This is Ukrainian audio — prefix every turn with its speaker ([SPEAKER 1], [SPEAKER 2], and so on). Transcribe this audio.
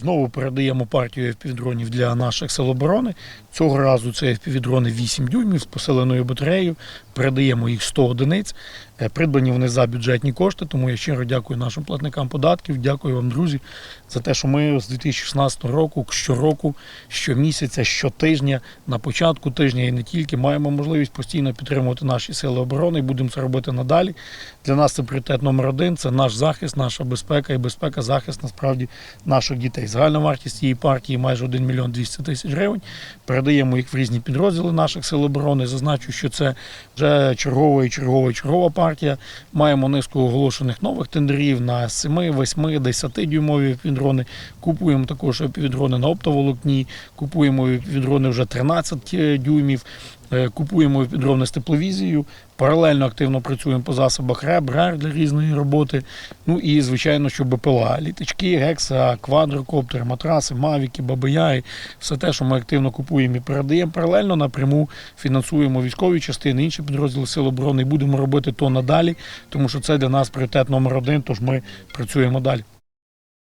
[SPEAKER 1] Знову передаємо партію FPV-дронів для наших сил оборони. Цього разу це FPV-дрони 8 дюймів з посиленою батареєю. Передаємо їх 100 одиниць. Е, Придбані вони за бюджетні кошти, тому я щиро дякую нашим платникам податків. Дякую вам, друзі, за те, що ми з 2016 року щороку, щомісяця, щотижня, на початку тижня і не тільки маємо можливість постійно підтримувати наші сили оборони і будемо це робити надалі. Для нас це пріоритет номер один. Це наш захист, наша безпека і безпека, захист насправді наших дітей. Загальна вартість цієї партії майже 1 мільйон 200 тисяч гривень. Передаємо їх в різні підрозділи наших сил оборони. Зазначу, що це вже чергова і чергова і чергова партія. Маємо низку оголошених нових тендерів на 7, 8, 10 дюймові піддрони. Купуємо також піддрони на оптоволокні, купуємо піддрони вже 13 дюймів. Е, Купуємо підрони з тепловізією, паралельно активно працюємо по засобах РЕБ, РЕР для різної роботи. Ну і, звичайно, що БПЛА, літачки, гекса, квадрокоптери, матраси, мавіки, бабаяги, все те, що ми активно купуємо і передаємо паралельно напряму фінансуємо військові частини, інші підрозділи Сил оборони і будемо робити то надалі, тому що це для нас пріоритет номер один, тож ми працюємо далі.